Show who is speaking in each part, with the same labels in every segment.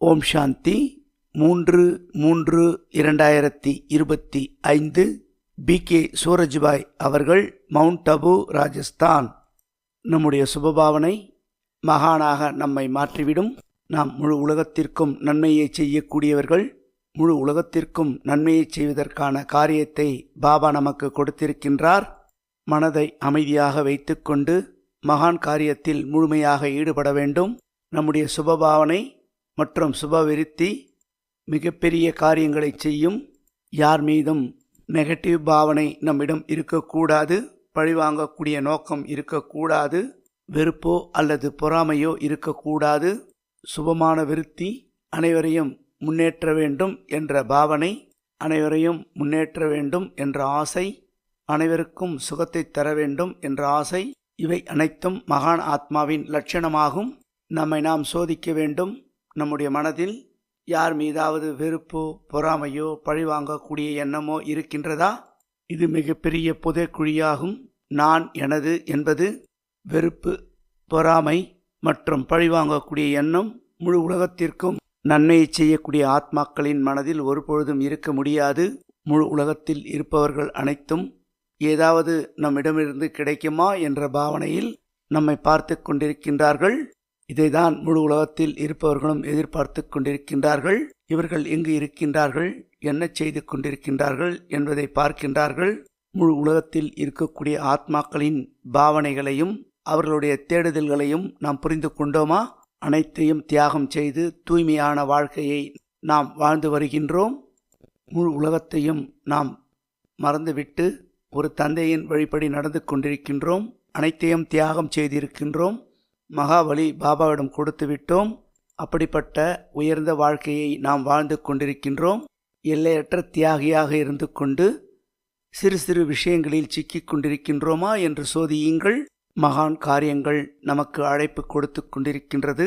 Speaker 1: ஓம் சாந்தி. மூன்று மூன்று இரண்டாயிரத்தி இருபத்தி ஐந்து. பி. கே. சூரஜ்பாய் அவர்கள் மவுண்ட் அபு ராஜஸ்தான். நம்முடைய சுபபாவனை மகானாக நம்மை மாற்றிவிடும். நாம் முழு உலகத்திற்கும் நன்மையை செய்யக்கூடியவர்கள். முழு உலகத்திற்கும் நன்மையை செய்வதற்கான காரியத்தை பாபா நமக்கு கொடுத்திருக்கின்றார். மனதை அமைதியாக வைத்துக்கொண்டு மகான் காரியத்தில் முழுமையாக ஈடுபட வேண்டும். நம்முடைய சுபபாவனை மற்றும் சுபவிருத்தி மிகப்பெரிய காரியங்களை செய்யும் யார் மீதும் நெகட்டிவ் பாவனை நம்மிடம் இருக்கக்கூடாது பழிவாங்கக்கூடிய நோக்கம் இருக்கக்கூடாது வெறுப்போ அல்லது பொறாமையோ இருக்கக்கூடாது. சுபமான விருத்தி அனைவரையும் முன்னேற்ற வேண்டும் என்ற பாவனை அனைவரையும் முன்னேற்ற வேண்டும் என்ற ஆசை அனைவருக்கும் சுகத்தை தர வேண்டும் என்ற ஆசை. இவை அனைத்தும் மகான் ஆத்மாவின் லட்சணமாகும். நம்மை நாம் சோதிக்க வேண்டும். நம்முடைய மனதில் யார் மீதாவது வெறுப்போ பொறாமையோ பழிவாங்கக்கூடிய எண்ணமோ இருக்கின்றதா? இது மிகப்பெரிய புதைக்குழியாகும். நான் எனது என்பது வெறுப்பு பொறாமை மற்றும் பழிவாங்கக்கூடிய எண்ணம் முழு உலகத்திற்கும் நன்மையை செய்யக்கூடிய ஆத்மாக்களின் மனதில் ஒருபொழுதும் இருக்க முடியாது. முழு உலகத்தில் இருப்பவர்கள் அனைத்தும் ஏதாவது நம்மிடமிருந்து கிடைக்குமா என்ற பாவனையில் நம்மை பார்த்து கொண்டிருக்கின்றார்கள். இதைதான் முழு உலகத்தில் இருப்பவர்களும் எதிர்பார்த்து கொண்டிருக்கின்றார்கள். இவர்கள் எங்கு இருக்கின்றார்கள்? என்ன செய்து கொண்டிருக்கின்றார்கள்? என்பதை பார்க்கின்றார்கள். முழு உலகத்தில் இருக்கக்கூடிய ஆத்மாக்களின் பாவனைகளையும் அவர்களுடைய தேடுதல்களையும் நாம் புரிந்து கொண்டோமா? அனைத்தையும் தியாகம் செய்து தூய்மையான வாழ்க்கையை நாம் வாழ்ந்து வருகின்றோம். முழு உலகத்தையும் நாம் மறந்துவிட்டு ஒரு தந்தையின் வழிப்படி நடந்து கொண்டிருக்கின்றோம். அனைத்தையும் தியாகம் செய்திருக்கின்றோம். மகாபலி பாபாவிடம் கொடுத்து விட்டோம் அப்படிப்பட்ட உயர்ந்த வாழ்க்கையை நாம் வாழ்ந்து கொண்டிருக்கின்றோம். எல்லையற்ற தியாகியாக இருந்து கொண்டு சிறு சிறு விஷயங்களில் சிக்கிக் கொண்டிருக்கின்றோமா என்று சோதியுங்கள். மகான் காரியங்கள் நமக்கு அழைப்பு கொடுத்து கொண்டிருக்கின்றது.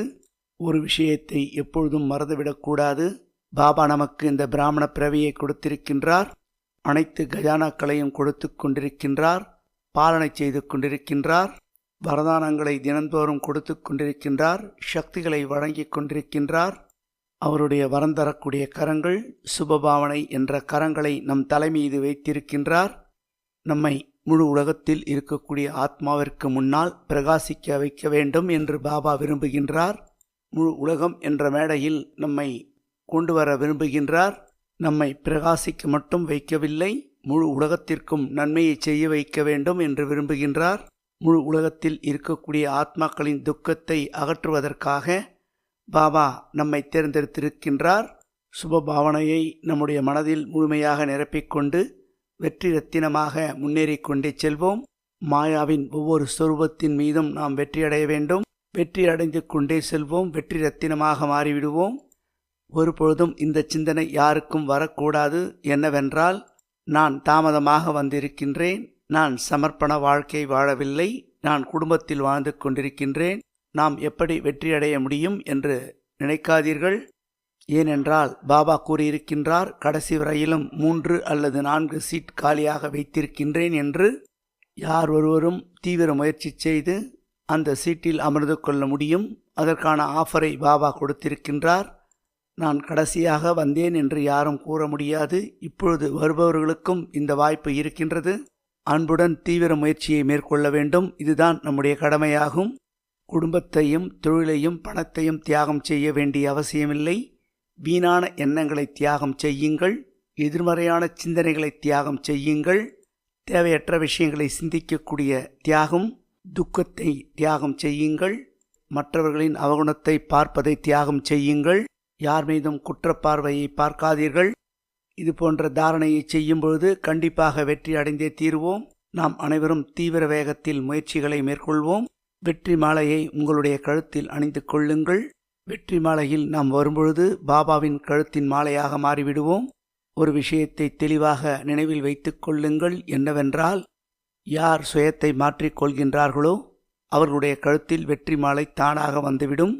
Speaker 1: ஒரு விஷயத்தை எப்பொழுதும் மறந்துவிடக்கூடாது பாபா நமக்கு இந்த பிராமண பிறவியை கொடுத்திருக்கின்றார். அனைத்து கஜானாக்களையும் கொடுத்து கொண்டிருக்கின்றார். பாலனை செய்து கொண்டிருக்கின்றார். வரதானங்களை தினந்தோறும் கொடுத்து கொண்டிருக்கின்றார் சக்திகளை வழங்கி கொண்டிருக்கின்றார். அவருடைய வரம் தரக்கூடிய கரங்கள் சுபபாவனை என்ற கரங்களை நம் தலைமீது வைத்திருக்கின்றார். நம்மை முழு உலகத்தில் இருக்கக்கூடிய ஆத்மாவிற்கு முன்னால் பிரகாசிக்க வைக்க வேண்டும் என்று பாபா விரும்புகின்றார். முழு உலகம் என்ற மேடையில் நம்மை கொண்டு வர விரும்புகின்றார். நம்மை பிரகாசிக்க மட்டும் வைக்கவில்லை முழு உலகத்திற்கும் நன்மையை செய்ய வைக்க வேண்டும் என்று விரும்புகின்றார். முழு உலகத்தில் இருக்கக்கூடிய ஆத்மாக்களின் துக்கத்தை அகற்றுவதற்காக பாபா நம்மை தேர்ந்தெடுத்திருக்கின்றார். சுப பாவனையை நம்முடைய மனதில் முழுமையாக நிரப்பிக்கொண்டு வெற்றி ரத்தினமாக முன்னேறி கொண்டே செல்வோம். மாயாவின் ஒவ்வொரு சொரூபத்தின் மீதும் நாம் வெற்றியடைய வேண்டும். வெற்றி அடைந்து கொண்டே செல்வோம். வெற்றி ரத்தினமாக மாறிவிடுவோம். ஒருபொழுதும் இந்த சிந்தனை யாருக்கும் வரக்கூடாது. என்னவென்றால் நான் தாமதமாக வந்திருக்கின்றேன். நான் சமர்ப்பண வாழ்க்கை வாழவில்லை நான் குடும்பத்தில் வாழ்ந்து கொண்டிருக்கின்றேன் நாம் எப்படி வெற்றியடைய முடியும் என்று நினைக்காதீர்கள். ஏனென்றால் பாபா கூறியிருக்கின்றார் கடைசி வரையிலும் மூன்று அல்லது நான்கு சீட் காலியாக வைத்திருக்கின்றேன் என்று. யார் ஒருவரும் தீவிர முயற்சி செய்து அந்த சீட்டில் அமர்ந்து கொள்ள முடியும். அதற்கான ஆஃபரை பாபா கொடுத்திருக்கின்றார். நான் கடைசியாக வந்தேன் என்று யாரும் கூற முடியாது. இப்பொழுது வருபவர்களுக்கும் இந்த வாய்ப்பு இருக்கின்றது. அன்புடன் தீவிர முயற்சியை மேற்கொள்ள வேண்டும். இதுதான் நம்முடைய கடமையாகும். குடும்பத்தையும் தொழிலையும் பணத்தையும் தியாகம் செய்ய வேண்டிய அவசியமில்லை. வீணான எண்ணங்களை தியாகம் செய்யுங்கள். எதிர்மறையான சிந்தனைகளை தியாகம் செய்யுங்கள். தேவையற்ற விஷயங்களை சிந்திக்கக்கூடிய தியாகம் துக்கத்தை தியாகம் செய்யுங்கள். மற்றவர்களின் அவகுணத்தை பார்ப்பதை தியாகம் செய்யுங்கள். யார் மீதும் குற்றப்பார்வையை பார்க்காதீர்கள். இது போன்ற தாரணையை செய்யும் பொழுது கண்டிப்பாக வெற்றி அடைந்தே தீருவோம். நாம் அனைவரும் தீவிர வேகத்தில் முயற்சிகளை மேற்கொள்வோம். வெற்றி மாலையை உங்களுடைய கழுத்தில் அணிந்து கொள்ளுங்கள். வெற்றி மாலையில் நாம் வரும்பொழுது பாபாவின் கழுத்தின் மாலையாக மாறிவிடுவோம். ஒரு விஷயத்தை தெளிவாக நினைவில் வைத்துக் கொள்ளுங்கள். என்னவென்றால் யார் சுயத்தை மாற்றிக் கொள்கின்றார்களோ அவர்களுடைய கழுத்தில் வெற்றி மாலை தானாக வந்துவிடும்.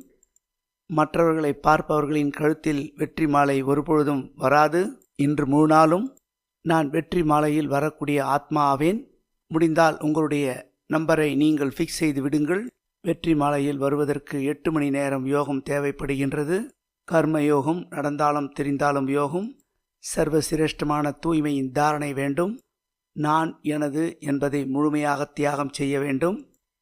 Speaker 1: மற்றவர்களை பார்ப்பவர்களின் கழுத்தில் வெற்றி மாலை ஒருபொழுதும் வராது. இன்று முழு நாளும் நான் வெற்றி மாலையில் வரக்கூடிய ஆத்மா ஆவேன் முடிந்தால் உங்களுடைய நம்பரை நீங்கள் ஃபிக்ஸ் செய்து விடுங்கள். வெற்றி மாலையில் வருவதற்கு எட்டு மணி நேரம் யோகம் தேவைப்படுகின்றது. கர்ம யோகம் நடந்தாலும் தெரிந்தாலும் யோகம். சர்வசிரேஷ்டமான தூய்மையின் தாரணை வேண்டும். நான் எனது என்பதை முழுமையாக தியாகம் செய்ய வேண்டும்.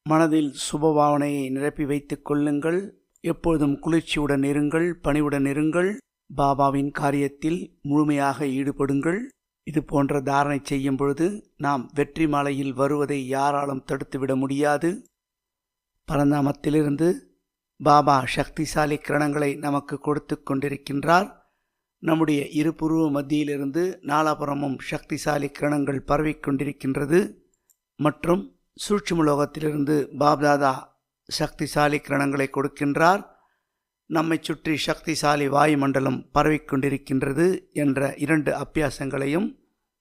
Speaker 1: மனதில் சுபபாவனையை நிரப்பி வைத்துக் கொள்ளுங்கள். எப்பொழுதும் குளிர்ச்சியுடன் இருங்கள் பணிவுடன் இருங்கள். பாபாவின் காரியத்தில் முழுமையாக ஈடுபடுங்கள். இது போன்ற தாரணை செய்யும் பொழுது நாம் வெற்றி மாலையில் வருவதை யாராலும் தடுத்துவிட முடியாது. பரந்தாமத்திலிருந்து பாபா சக்திசாலி கிரணங்களை நமக்கு கொடுத்து கொண்டிருக்கின்றார். நம்முடைய இருபுருவ மத்தியிலிருந்து நாலாபுரமும் சக்திசாலி கிரணங்கள் பரவிக்கொண்டிருக்கின்றது மற்றும் சூட்சுமலோகத்திலிருந்து பாப்தாதா சக்திசாலி கிரணங்களை கொடுக்கின்றார். நம்மை சுற்றி சக்திசாலி வாயுமண்டலம் பரவிக்கொண்டிருக்கின்றது என்ற இரண்டு அபியாசங்களையும்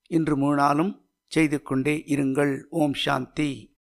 Speaker 1: இன்று முழு நாளும் செய்து கொண்டே இருங்கள். ஓம் சாந்தி.